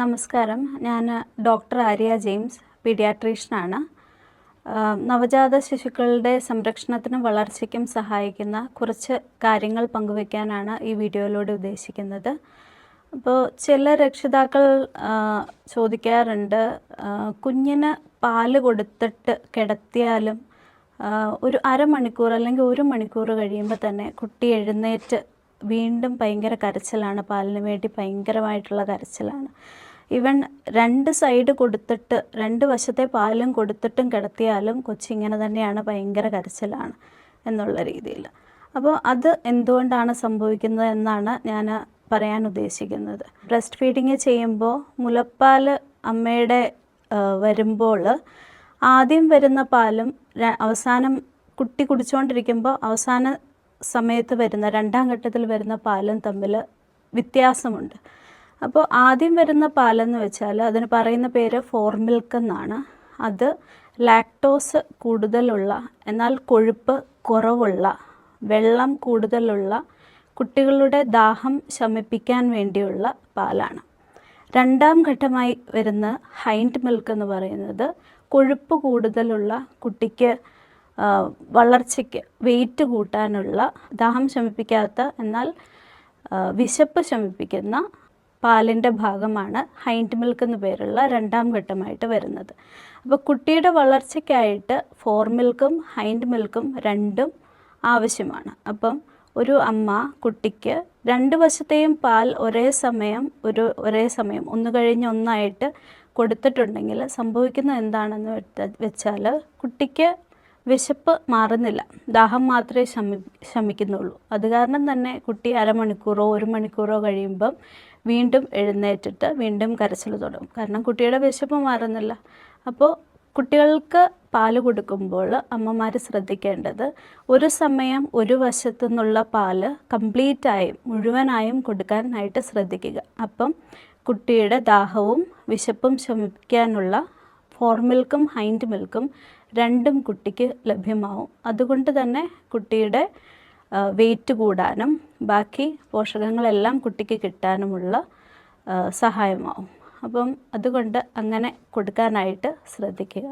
നമസ്കാരം. ഞാൻ doctor Arya James പീഡിയാട്രീഷ്യനാണ്. നവജാത ശിശുക്കളുടെ സംരക്ഷണത്തിനും വളർച്ചയ്ക്കും സഹായിക്കുന്ന കുറച്ച് കാര്യങ്ങൾ പങ്കുവയ്ക്കാനാണ് ഈ വീഡിയോയിലൂടെ ഉദ്ദേശിക്കുന്നത്. അപ്പോൾ ചില രക്ഷിതാക്കൾ ചോദിക്കാറുണ്ട് കുഞ്ഞിന് പാൽ കൊടുത്തിട്ട് കിടത്തിയാലും ഒരു അരമണിക്കൂർ അല്ലെങ്കിൽ ഒരു മണിക്കൂർ കഴിയുമ്പോൾ തന്നെ കുട്ടി എഴുന്നേറ്റ് വീണ്ടും ഭയങ്കര കരച്ചിലാണ്. പാലിന് വേണ്ടി ഭയങ്കരമായിട്ടുള്ള കരച്ചിലാണ്. ഇവൻ രണ്ട് സൈഡ് കൊടുത്തിട്ട് രണ്ട് വശത്തെ പാലും കൊടുത്തിട്ടും കിടത്തിയാലും കൊച്ചിങ്ങനെ തന്നെയാണ് ഭയങ്കര കരച്ചിലാണ് എന്നുള്ള രീതിയിൽ. അപ്പോൾ അത് എന്തുകൊണ്ടാണ് സംഭവിക്കുന്നത് എന്നാണ് ഞാൻ പറയാൻ ഉദ്ദേശിക്കുന്നത്. ബ്രസ്റ്റ് ഫീഡിങ് ചെയ്യുമ്പോൾ മുലപ്പാൽ അമ്മയുടെ വരുമ്പോൾ ആദ്യം വരുന്ന പാലും അവസാനം കുട്ടി കുടിച്ചുകൊണ്ടിരിക്കുമ്പോൾ അവസാന സമയത്ത് വരുന്ന രണ്ടാം ഘട്ടത്തിൽ വരുന്ന പാലും തമ്മിൽ വ്യത്യാസമുണ്ട്. അപ്പോൾ ആദ്യം വരുന്ന പാലെന്ന് വെച്ചാൽ അതിന് പറയുന്ന പേര് ഫോർ മിൽക്ക് എന്നാണ്. അത് ലാക്ടോസ് കൂടുതലുള്ള എന്നാൽ കൊഴുപ്പ് കുറവുള്ള വെള്ളം കൂടുതലുള്ള കുട്ടികളുടെ ദാഹം ശമിപ്പിക്കാൻ വേണ്ടിയുള്ള പാലാണ്. രണ്ടാം ഘട്ടമായി വരുന്ന ഹൈൻഡ് മിൽക്ക് എന്ന് പറയുന്നത് കൊഴുപ്പ് കൂടുതലുള്ള കുട്ടിക്ക് വളർച്ചയ്ക്ക് വെയിറ്റ് കൂട്ടാനുള്ള ദാഹം ശമിപ്പിക്കാത്ത എന്നാൽ വിശപ്പ് ശമിപ്പിക്കുന്ന പാലിന്റെ ഭാഗമാണ് ഹൈൻഡ് മിൽക്ക് എന്ന് പേരുള്ള രണ്ടാം ഘട്ടമായിട്ട് വരുന്നത്. അപ്പോൾ കുട്ടിയുടെ വളർച്ചയ്ക്കായിട്ട് ഫോർ മിൽക്കും ഹൈൻഡ് മിൽക്കും രണ്ടും ആവശ്യമാണ്. അപ്പം ഒരു അമ്മ കുട്ടിക്ക് രണ്ട് വശത്തെയും പാൽ ഒരേ സമയം ഒരു ഒരേ സമയം ഒന്ന് കഴിഞ്ഞ് ഒന്നായിട്ട് കൊടുത്തിട്ടുണ്ടെങ്കിൽ സംഭവിക്കുന്നത് എന്താണെന്ന് വെച്ചാൽ കുട്ടിക്ക് വിശപ്പ് മാറുന്നില്ല. ദാഹം മാത്രമേ ശമി ശമിക്കുന്നുള്ളൂ. അത് കാരണം തന്നെ കുട്ടി അരമണിക്കൂറോ ഒരു മണിക്കൂറോ കഴിയുമ്പം വീണ്ടും എഴുന്നേറ്റിട്ട് വീണ്ടും കരച്ചിൽ തുടങ്ങും. കാരണം കുട്ടിയുടെ വിശപ്പ് മാറുന്നില്ല. അപ്പോൾ കുട്ടികൾക്ക് പാൽ കൊടുക്കുമ്പോൾ അമ്മമാർ ശ്രദ്ധിക്കേണ്ടത് ഒരു സമയം ഒരു വശത്തു നിന്നുള്ള പാൽ കംപ്ലീറ്റായും മുഴുവനായും കൊടുക്കാനായിട്ട് ശ്രദ്ധിക്കുക. അപ്പം കുട്ടിയുടെ ദാഹവും വിശപ്പും ശമിപ്പിക്കാനുള്ള ഫോർ മിൽക്കും ഹൈൻഡ് മിൽക്കും രണ്ടും കുട്ടിക്ക് ലഭ്യമാവും. അതുകൊണ്ട് തന്നെ കുട്ടിയുടെ വെയിറ്റ് കൂടാനും ബാക്കി പോഷകങ്ങളെല്ലാം കുട്ടിക്ക് കിട്ടാനുമുള്ള സഹായമാവും. അപ്പം അതുകൊണ്ട് അങ്ങനെ കൊടുക്കാനായിട്ട് ശ്രദ്ധിക്കുക.